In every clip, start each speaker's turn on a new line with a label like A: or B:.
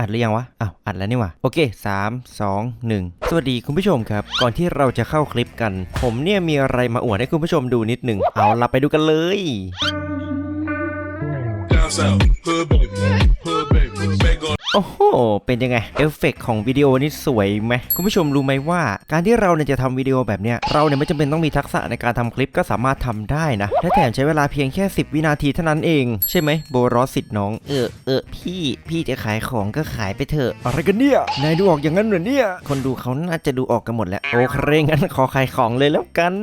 A: อัดหรือยังวะ อ้าวอัดแล้วนี่ว่าโอเค 3 2 1 สวัสดีคุณผู้ชมครับ ก่อนที่เราจะเข้าคลิปกัน ผมเนี่ยมีอะไรมาอวดให้คุณผู้ชมดูนิดหนึ่ง เอาล่ะไปดูกันเลย
B: Down south, hood baby, hood baby, make on
A: โอ้โห เป็นยังไง เอฟเฟกต์ของวิดีโอนี่สวยไหมคุณผู้ชมรู้ไหมว่า การที่เราเนี่ยจะทำวิดีโอแบบเนี้ย เราเนี่ยไม่จำเป็นต้องมีทักษะในการทำคลิปก็สามารถทำได้นะ และแถมใช้เวลาเพียงแค่ 10 วินาทีเท่านั้นเอง ใช่ไหมโบรอสสิทธิ์น้อง เออเออพี่ พี่จะขายของก็ขายไปเถอะ อะไรกันเนี่ย นายดูออกอย่างนั้นเหรอเนี่ย คนดูเขาน่าจะดูออกกันหมดแล้ว โอเคงั้นขอขายของเลยแล้วกัน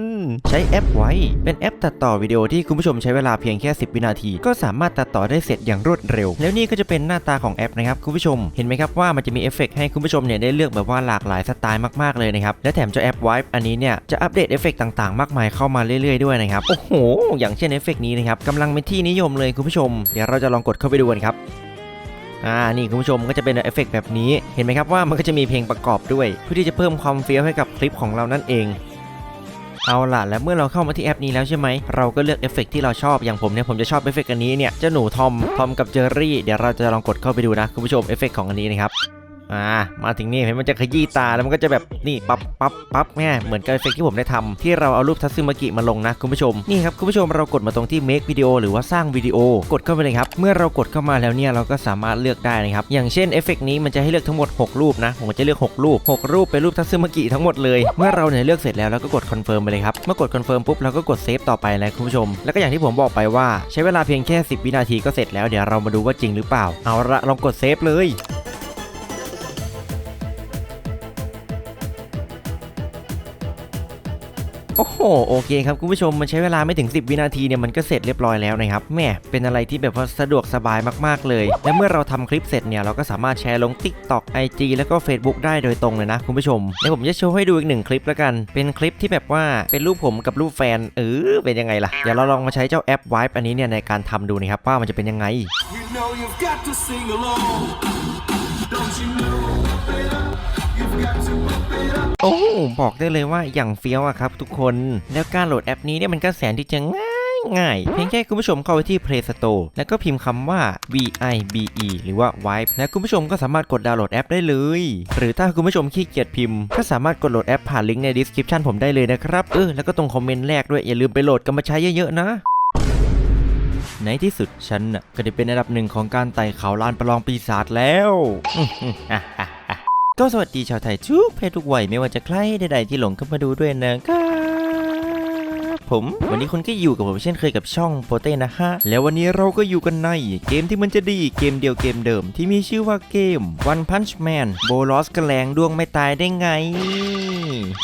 A: ใช้แอปไว้ เป็นแอปตัดต่อวิดีโอที่คุณผู้ชมใช้เวลาเพียงแค่ 10 วินาที ก็สามารถตัดต่อได้เสร็จอย่างรวดเร็ว แล้วนี่ก็จะเป็นหน้าตาของแอปนะครับคุณผู้ชม เห็นไหมครับว่ามันจะมีเอฟเฟกต์ให้คุณผู้ชมเนี่ยได้เลือกแบบว่าหลากหลายสไตล์มากๆเลยนะครับ และแถมเจ้าแอป Vibe อันนี้เนี่ยจะอัปเดตเอฟเฟกต์ต่างๆ มากมายเข้ามาเรื่อยๆด้วยนะครับ โอ้โห อย่างเช่นเอฟเฟกต์นี้นะครับกำลังเป็นที่นิยมเลยคุณผู้ชม เดี๋ยวเราจะลองกดเข้าไปดูกันครับอ่า นี่คุณผู้ชมก็จะเป็นเอฟเฟกต์แบบนี้ เห็นไหมครับว่ามันก็จะมีเพลงประกอบด้วย เพื่อที่จะเพิ่มความเฟี้ยวให้กับคลิปของเรานั่นเอง เอาล่ะ แล้วเมื่อเราเข้ามาที่แอปนี้แล้วใช่ไหม เราก็เลือกเอฟเฟกต์ที่เราชอบ อย่างผมเนี่ย ผมจะชอบเอฟเฟกต์อันนี้เนี่ย เจ้าหนูทอม ทอมกับเจอรี่ เดี๋ยวเราจะลองกดเข้าไปดูนะ คุณผู้ชม เอฟเฟกต์ของอันนี้นะครับ อ่ามาถึงนี่เห็นมันจะขยี้ตาแล้วมันก็จะแบบนี่ปั๊บปั๊บปั๊บแม่เหมือนกับเอฟเฟกต์ที่ผมได้ทำที่เราเอารูปทัตสึมากิมาลงนะคุณผู้ชมนี่ครับคุณผู้ชมเรากดมาตรงที่ make วิดีโอหรือว่าสร้างวิดีโอ กดเข้าไปเลยครับ เมื่อเรากดเข้ามาแล้วเนี่ยเราก็สามารถเลือกได้นะครับอย่างเช่นเอฟเฟกต์นี้มันจะให้เลือกทั้งหมด 6 รูปนะผมจะเลือก 6 รูป 6 รูปเป็นรูปทัตสึมากิทั้งหมดเลยเมื่อเราเนี่ยเลือกเสร็จแล้วเราก็กดคอนเฟิร์มไปเลยครับเมื่อกดคอนเฟิร์มปุ๊บเราก็กดเซฟต่อไปนะคุณผู้ชม แล้วก็อย่างที่ผมบอกไปว่า ใช้เวลาเพียงแค่ 10 วินาทีก็เสร็จแล้วเดี๋ยวเรามาดูว่าจริงหรือเปล่า เอาละลองกดเซฟเลย โอ้โหโอเคครับคุณผู้ชมมันใช้เวลาไม่ถึง 10 วินาทีเนี่ยมันก็เสร็จเรียบร้อยแล้วนะครับแม่เป็นอะไรที่แบบว่าสะดวกสบายมากๆเลย และเมื่อเราทำคลิปเสร็จเนี่ยเราก็สามารถแชร์ลง TikTok IG แล้วก็ Facebook ได้โดยตรงเลยนะคุณผู้ชมเดี๋ยวผมจะโชว์ให้ดูอีกหนึ่งคลิปแล้วกัน เป็นคลิปที่แบบว่าเป็นรูปผมกับรูปแฟนเออเป็นยังไงล่ะเดี๋ยวเราลองมาใช้เจ้าแอป Vibe อันนี้เนี่ยในการทำดูนะครับว่ามันจะเป็นยังไง
B: You know you've got to sing along. Don't you know?
A: อ้บอกได้เลยว่าอย่างเฟี้ยวอะครับทุกคนแล้วการโหลดแอปนี้เนี่ยมันก็แสนที่จะง่ายง่ายเพียงแค่คุณผู้ชมเข้าไปที่ Play Store แล้วก็พิมพ์คำว่า V I B E หรือว่า Vibe และคุณผู้ชมก็สามารถกดดาวน์โหลดแอปได้เลย หรือถ้าคุณผู้ชมขี้เกียจพิมพ์ ก็สามารถกดโหลดแอปผ่านลิงก์ใน description ผมได้เลยนะครับ เออ แล้วก็ตรงคอมเมนต์แรกด้วย อย่าลืมไปโหลดกันมาใช้เยอะๆนะในที่สุดฉันน่ะก็ได้เป็นอันดับหนึ่งของการไต่เขาลานประลองปีศาจแล้ว ก็สวัสดีชาวไทยทุกเพศทุกวัยไม่ว่าจะใครใดๆที่หลงเข้ามาดูด้วยนะครับผม วันนี้คุณก็อยู่กับผมเช่นเคยกับช่องโปเต้นะฮะ แล้ววันนี้เราก็อยู่กันในเกมที่มันจะดีเกมเดียวเกมเดิม ที่มีชื่อว่าเกม One Punch Man โบลอสกระแลงดวงไม่ตายได้ไง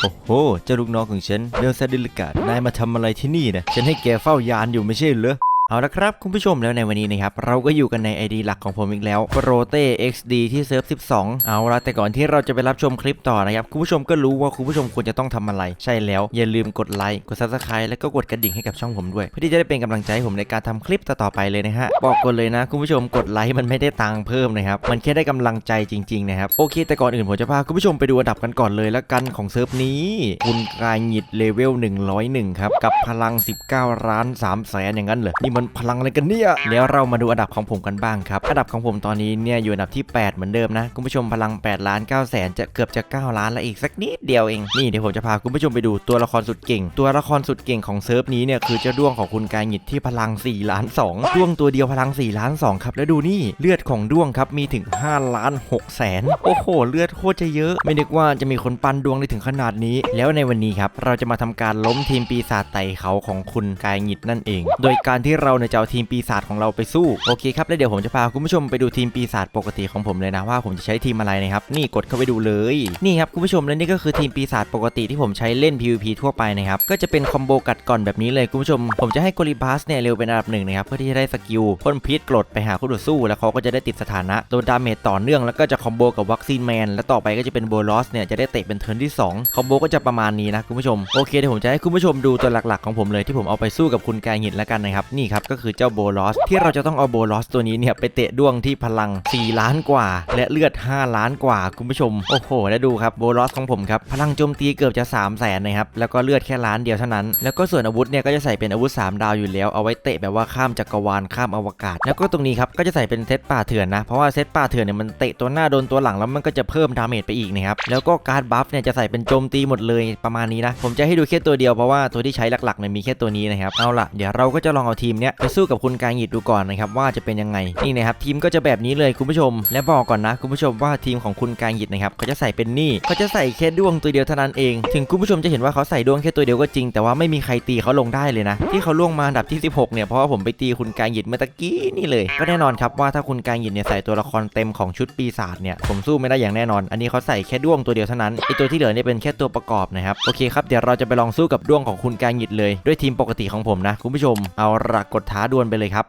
A: โอ้โห เจ้าลูกน้องของฉันเดลซาดิลกาดนายมาทำอะไรที่นี่นะ ฉันให้แกเฝ้ายานอยู่ไม่ใช่เหรอ เอาละครับ คุณผู้ชมแล้วในวันนี้นะครับ เราก็อยู่กันใน ID หลักของผมอีกแล้ว p r o t e XD ที่เซิร์ฟ 12 เอาละแต่ก่อนที่เราจะไปรับชมคลิปต่อนะครับ คุณผู้ชมก็รู้ว่าคุณผู้ชมควรจะต้องทำอะไร ใช่แล้ว อย่าลืมกดไลค์ กด Subscribe แล้วก็กดกระดิ่งให้กับช่องผมด้วย เพื่อที่จะได้เป็นกำลังใจให้ผมในการทำคลิปต่อๆไปเลยนะฮะ บอกก่อนเลยนะ คุณผู้ชมกดไลค์มันไม่ได้ตังค์เพิ่มนะครับ มันแค่ได้กำลังใจจริงๆนะครับ โอเค แต่ก่อนอื่นผมจะพาคุณผู้ชมไปดูอันดับกันก่อนเลยละกันของเซิร์ฟนี้ คุณกายหงิดเลเวล101ครับ กับพลัง 19ล้าน3แสนอย่างนั้นเหรอนี่มันพลังอะไรกันเนี่ยแล้วเรามาดูอันดับของผมกันบ้างครับ อันดับของผมตอนนี้เนี่ยอยู่อันดับที่ 8 เหมือนเดิมนะคุณผู้ชมพลัง8ล้าน9แสนจะเกือบจะ 9 ล้านล้วอีกสักนิดเดียวเองนี่เดี๋ยวผมจะพาคุณผู้ชมไปดูตัวละครสุดเก่ง ตัวละครสุดเก่งของเซิร์ฟนี้เนี่ยคือเจ้าด้วงของคุณกายหงิดที่พลัง4ล้าน2ด้วงตัวเดียวพลัง4ล้าน2ครับแล้วดูนี่เลือดของด้วงครับมีถึง5ล้าน6แสนโอ้โห เลือดโคตรจะเยอะ ไม่นึกว่าจะมีคนปั้นดวงได้ถึงขนาดนี้ แล้วในวันนี้ครับเราจะมาทำการล้มทีมปีศาจไต่เขาของคุณกายหงิดนั่นเอง โดยการที่เราเนี่ยจะเอาทีมปีศาจของเราไปสู้โอเคครับแล้วเดี๋ยวผมจะพาคุณผู้ชมไปดูทีมปีศาจปกติของผมเลยนะว่าผมจะใช้ทีมอะไรนะครับนี่กดเข้าไปดูเลยนี่ครับคุณผู้ชมและนี่ก็คือทีมปีศาจปกติที่ผมใช้เล่น PVP ทั่วไปนะครับก็จะเป็นคอมโบกัดก่อนแบบนี้เลยคุณผู้ชม ผมจะให้โกลิบัสเนี่ยเร็วเป็นอันดับหนึ่งนะครับเพื่อที่จะได้สกิลพ่นพิษกรดไปหาคู่ต่อสู้ แล้วเขาก็จะได้ติดสถานะโดนดาเมจต่อเนื่องแล้วก็จะคอมโบกับวัคซีนแมนแล้วต่อไปก็จะเป็นโบลอสเนี่ยจะได้เตะเป็นเทิร์นที่สองคอมโบก็จะประมาณนี้นะคุณผู้ชมโอเคเดี๋ยวผมจะให้คุณผู้ชมดูตัวหลักๆของผมเลยที่ผมเอาไปสู้กับคุณกายหินแล้วกันนะครับนี่ครับก็คือเจ้าโบลอสที่เราจะต้องเอาโบลอสตัวนี้เนี่ยไปเตะด้วงที่พลัง 4 ล้านกว่า และเลือด 5 ล้านกว่าคุณผู้ชม โอ้โห แล้วดูครับโบลอสของผมครับพลังโจมตีเกือบจะ3 0 0แสนนะครับแล้วก็เลือดแค่ล้านเดียวเท่านั้น แล้วก็ส่วนอาวุธเนี่ยก็จะใส่เป็นอาวุธ 3 ดาวอยู่แล้วเอาไว้เตะแบบว่าข้ามจักรวาลข้ามอวกาศ แล้วก็ตรงนี้ครับก็จะใส่เป็นเซตป่าเถื่อนนะเพราะว่าเซตป่าเถื่อนเนี่ยมันเตะตัวหน้าโดนตัวหลังแล้วมันก็จะเพิ่มดาเมจไปอีกนะครับแล้วก็การ์ดบัฟเนี่ยจะใส่เป็นโจมตีหมดเลยประมาณนี้นะผมจะให้ดูแค่ตัวเดียวเพราะว่าตัวที่ใช้หลักๆเนี่ยมีแค่ตัวนี้นะครับเอาล่ะเดี๋ยวเราก็จะลองเอาทีมเนี้ยไปสู้กับคุณกายหยิดดูก่อนนะครับว่าจะเป็นยังไงนี่นะครับทีมก็จะแบบนี้เลยคุณผู้ชม และบอกก่อนนะคุณผู้ชมว่าทีมของคุณกายหยิดนะครับเขาจะใส่เป็นนี่เขาจะใส่แค่ดวงตัวเดียวเท่านั้นเอง ถึงคุณผู้ชมจะเห็นว่าเขาใส่ดวงแค่ตัวเดียวก็จริง แต่ว่าไม่มีใครตีเขาลงได้เลยนะ ที่เขาล่วงมาอันดับที่ 16เนี่ยเพราะว่าผมไปตีคุณกายหยิดเมื่อตะกี้นี่เลย ก็แน่นอนครับว่าถ้าคุณกายหยิดเนี่ยใส่ตัวละครเต็มของชุดปีศาจเนี่ยผมสู้ไม่ได้อย่างแน่นอน อันนี้เขาใส่แค่ดวงตัวเดียวเท่านั้นไอตัวที่เหลือเนี่ยเป็นแค่ตัวประกอบนะครับโอเคครับเดี๋ยวเราจะไปลองสู้กับดวงของคุณกายหิดเลย ด้วยทีมปกติของผมนะคุณผู้ชมเอาละกดท้าดวลไปเลยครับ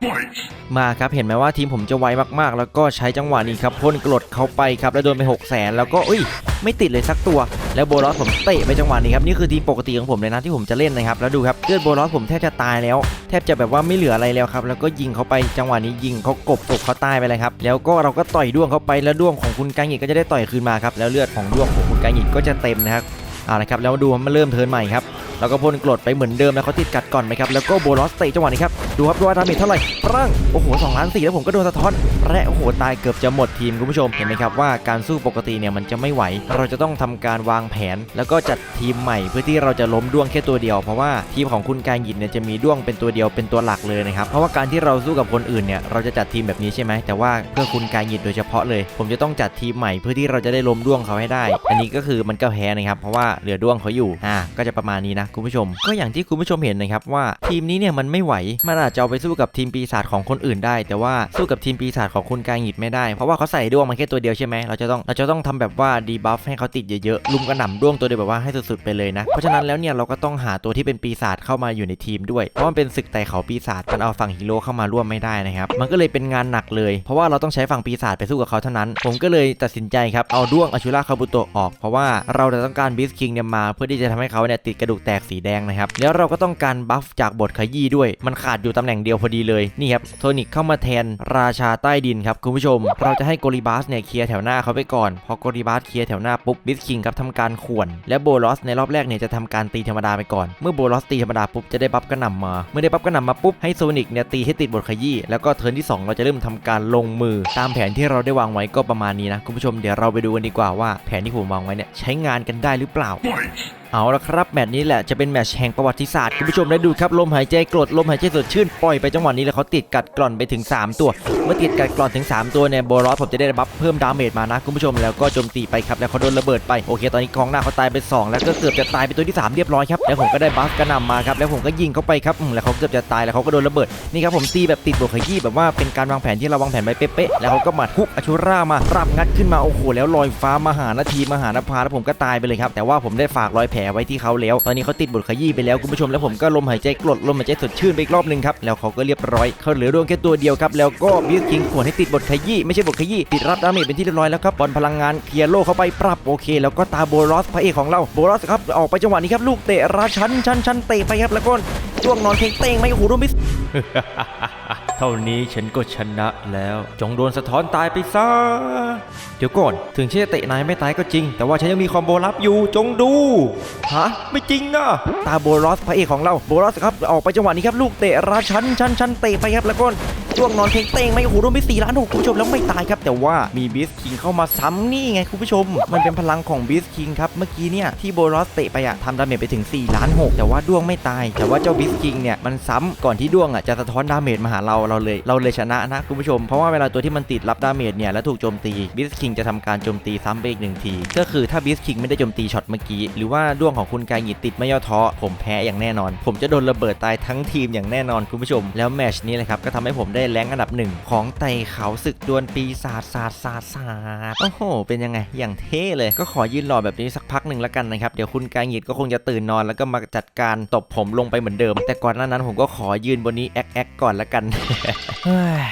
A: มาครับเห็นไหมว่าทีมผมจะไวมากๆ แล้วก็ใช้จังหวะนี้ครับพ่นกรดเข้าไปครับแล้วโดนไป6 0แสนแล้วก็อุ้ยไม่ติดเลยสักตัว แล้วโบลอสผมเตะไปจังหวะนี้ครับนี่คือทีมปกติของผมเลยนะที่ผมจะเล่นนะครับแล้วดูครับเลือดโบลอสผมแทบจะตายแล้ว แทบจะแบบว่าไม่เหลืออะไรแล้วครับแล้วก็ยิงเขาไปจังหวะนี้ยิงเขากบตกเขาตายไปเลยครับแล้วก็เราก็ต่อยด้วงเขาไปแล้วด้วงของคุณกางหยิกก็จะได้ต่อยคืนมาครับแล้วเลือดของด้วงของคุณกางหยิกก็จะเต็มนะครับเอาละครับแล้วดูมันเริ่มเทิร์นใหม่ครับ แล้วก็พ่นกรดไปเหมือนเดิมแล้วเขาติดกัดก่อนไหมครับแล้วก็โบลอสเตะจังหวะนี้ครับดูครับดูว่าดาเมจเท่าไหร่ปรังโอ้โห2ล้านสี่แล้วผมก็โดนสะท้อนและโอ้โหตายเกือบจะหมดทีมคุณผู้ชมเห็นไหมครับว่าการสู้ปกติเนี่ยมันจะไม่ไหว เราจะต้องทำการวางแผน แล้วก็จัดทีมใหม่เพื่อที่เราจะล้มด้วงแค่ตัวเดียวเพราะว่าทีมของคุณการหยินเนี่ยจะมีด้วงเป็นตัวเดียวเป็นตัวหลักเลยนะครับเพราะว่าการที่เราสู้กับคนอื่นเนี่ยเราจะจัดทีมแบบนี้ใช่ไหมแต่ว่าเพื่อคุณการหยินโดยเฉพาะเลย ผมจะต้องจัดทีมใหม่เพื่อที่เราจะได้ล้มด้วงเขาให้ได้ อันนี้ก็คือมันก็แพ้นะครับเพราะว่าเหลือด้วงเขาอยู่อ่าก็จะประมาณนี้นะคุณผู้ชม ก็อย่างที่คุณผู้ชมเห็นนะครับว่าทีมนี้เนี่ยมันไม่ไหว มันอาจจะเอาไปสู้กับทีมปีศาจของคนอื่นได้ แต่ว่าสู้กับทีมปีศาจของคุณกางหยิดไม่ได้ เพราะว่าเขาใส่ด้วงมาแค่ตัวเดียวใช่ไหมเราจะต้องเราจะต้องทำแบบว่าดีบัฟให้เขาติดเยอะๆลุมกระหน่ำด้วงตัวเดียวแบบว่าให้สุดๆไปเลยนะ เพราะฉะนั้นแล้วเนี่ยเราก็ต้องหาตัวที่เป็นปีศาจเข้ามาอยู่ในทีมด้วย เพราะมันเป็นศึกไต่เขาปีศาจมันเอาฝั่งฮีโร่เข้ามาร่วมไม่ได้นะครับ มันก็เลยเป็นงานหนักเลย เพราะว่าเราต้องใช้ฝั่งปีศาจไปสู้กับเขาเท่านั้น ผมก็เลยตัดสินใจครับ เอาด้วงอชูราคาบุโตะออก เพราะว่าเราจะต้องการบิสคิงเนี่ยมาเพื่อที่จะทำให้เขาเนี่ยติดกระดูกแตกสีแดงนะครับ แล้วเราก็ต้องการบัฟจากบทขยี้ด้วย มันขาดอยู่ตำแหน่งเดียวพอดีเลย นี่ครับ โทนิกเข้ามาแทนราชาใต้ดินครับคุณผู้ชม เราจะให้โกลิบาสเนี่ยเคลียร์แถวหน้าเขาไปก่อน พอโกลิบาสเคลียร์แถวหน้าปุ๊บบิสคิงครับทำการข่วน และโบลอสในรอบแรกเนี่ยจะทำการตีธรรมดาไปก่อน เมื่อโบลอสตีธรรมดาปุ๊บจะได้บัฟกระหน่ำมา เมื่อได้บัฟกระหน่ำมาปุ๊บให้โซนิกเนี่ยตีให้ติดบทขยี้ แล้วก็เทิร์นที่สองเราจะเริ่มทำการลงมือ ตามแผนที่เราได้วางไว้ก็ประมาณนี้นะคุณผู้ชมเดี๋ยวเราไปดูกันดีกว่าว่าแผนที่ผมวางไว้เนี่ยใช้งานกันได้หรือเปล่า เอาละครับแมตช์นี้แหละจะเป็นแมตช์แห่งประวัติศาสตร์คุณผู้ชมได้ดูครับลมหายใจกรดลมหายใจสดชื่นปล่อยไปจังหวะนี้แล้วเขาติดกัดกร่อนไปถึง 3 ตัว เมื่อติดกัดกร่อนถึง 3 ตัวเนี่ยโบลอสผมจะได้บัฟเพิ่มดาเมจมานะคุณผู้ชมแล้วก็โจมตีไปครับแล้วเขาโดนระเบิดไปโอเค ตอนนี้กองหน้าเขาตายไป 2 แล้วก็เกือบจะตายไปตัวที่ 3 เรียบร้อยครับแล้วผมก็ได้บัฟกระหน่ำมาครับแล้วผมก็ยิงเข้าไปครับแล้วเขาเกือบจะตายแล้วเขาก็โดนระเบิดนี่ครับผมตีแบบติดบวกขยี้แบบว่าเป็นการวางแผนที่เราวางแผนไว้เป๊ะๆแล้วเขาก็มาทุกอชูรามารับงัดขึ้นมาโอ้โหแล้วลอยฟ้ามาหานาทีมหานภาแล้วผมก็ตายไปเลยครับแต่ว่าผมได้ฝากรอยแผลไว้ที่เขาแล้ว ตอนนี้เขาติดบทขยี้ไปแล้วคุณผู้ชมแล้วผมก็ลมหายใจกรดลมหายใจสดชื่นไปอีกรอบหนึ่งครับแล้วเขาก็เรียบร้อยเขาเหลือดวงแค่ตัวเดียวครับแล้วก็บิสคิงขวนให้ติดบทขยี้ไม่ใช่บทขยี้ติดรับดาเมจเป็นที่เรียบร้อยแล้วครับบอลพลังงานเคลียร์โลเข้าไปปรับโอเค แล้วก็ตาโบลอสพระเอกของเราโบลอสครับออกไปจังหวะนี้ครับลูกเตะราชันชันชันเตะไปครับแล้วก็ช่วงนอนเพ่งเต้งไม่โอ้โหโดนบิส เท่านี้ฉันก็ชนะแล้ว จงโดนสะท้อนตายไปซะ เดี๋ยวก่อน ถึงฉันจะเตะนายไม่ตายก็จริง แต่ว่าฉันยังมีคอมโบลับอยู่ จงดู ฮะ ไม่จริงนะตาโบลอสพระเอกของเรา โบลอสครับ ออกไปจังหวะนี้ครับ ลูกเตะราชันชันชันเตะไปครับ แล้วก็ ช่วงนอนเพ่งเต้งไม่โอ้โหโดนไปสี่ล้านหกคุณผู้ชมแล้วไม่ตายครับ แต่ว่ามีบิสคิงเข้ามาซ้ำนี่ไงคุณผู้ชม มันเป็นพลังของบิสคิงครับเมื่อกี้เนี่ยที่โบลอสเตะไปอะทำดาเมจไปถึง4ล้าน6แต่ว่าด้วงไม่ตาย แต่ว่าเจ้าบิสคิงเนี่ยมันซ้ำก่อนที่ด้วงอะจะสะท้อนดาเมจมาหาเราเราเลยเราเลยชนะนะคุณผู้ชมเพราะว่าเวลาตัวที่มันติดรับดาเมจเนี่ยแล้วถูกโจมตีบิสคิงจะทำการโจมตีซ้ำไปอีกหนึ่งที ก็คือถ้าบิสคิงไม่ได้โจมตีช็อตเมื่อกี้หรือว่าด้วงของคุณกายหยิดติดไม่ย่อท้อผมแพ้อย่างแน่นอน ผมจะโดนระเบิดตายทั้งทีมอย่างแน่นอนคุณผู้ชม แล้วแมชนี้แหละครับก็ทำให้ผมได้แรงอันดับหนึ่งของไต่เขาศึกดวลปีศาจศาสตร์ศาสตร์ศาสตร์โอ้โห เป็นยังไง อย่างเท่เลย ก็ขอยืนรอแบบนี้สักพักหนึ่งแล้วกันนะครับ เดี๋ยวคุณกายหยิดก็คงจะตื่นนอนแล้วก็มาจัดการตบผมลงไปเหมือนเดิม แต่ก่อนหน้านั้นผมก็ขอยืนบนนี้แอ๊กแอ๊กก่อนและกันเฮ้ย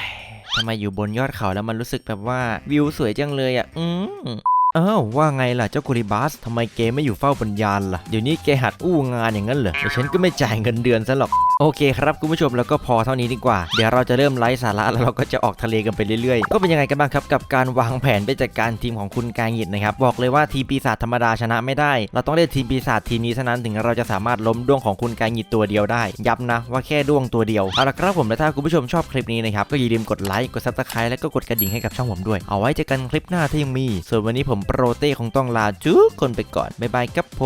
A: ทำไมอยู่บนยอดเขาแล้วมันรู้สึกแบบว่าวิวสวยจังเลยอะ อืมอ้าวว่าไงล่ะเจ้ากุริบัสทำไมเกไม่อยู่เฝ้าบรรยาล่ะ เดี๋ยวนี้แกหัดอู้งานอย่างนั้นเหรอแต่ฉันก็ไม่จ่ายเงินเดือนซะหรอก โอเคครับคุณผู้ชมแล้วก็พอเท่านี้ดีกว่า เดี๋ยวเราจะเริ่มไลฟ์สาระแล้วเราก็จะออกทะเลกันไปเรื่อยๆ ก็เป็นยังไงกันบ้างครับกับการวางแผนไปจัดการทีมของคุณกายหยิดนะครับบอกเลยว่าทีมปีศาจธรรมดาชนะไม่ได้ เราต้องเล่นทีมปีศาจทีมนี้เท่านั้นถึงเราจะสามารถล้มดวงของคุณกายหยิดตัวเดียวได้ย้ำนะว่าแค่ดวงตัวเดียวเอาละครับผมและถ้าคุณผู้ชมชอบคลิปนี้นะครับก็อย่าลืมกดไลค์กดซับสไครต์และก็กดกระดิ่งให้กับช่องผมด้วย เอาไว้เจอกันคลิปหน้าที่ยังมี ส่วนวันนี้ผมโปรเต้คงต้องลาจุ๊กคนไปก่อนบ๊ายบายครับผ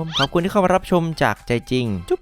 A: มขอบคุณที่เข้ามารับชมจากใจจริงจุ๊บ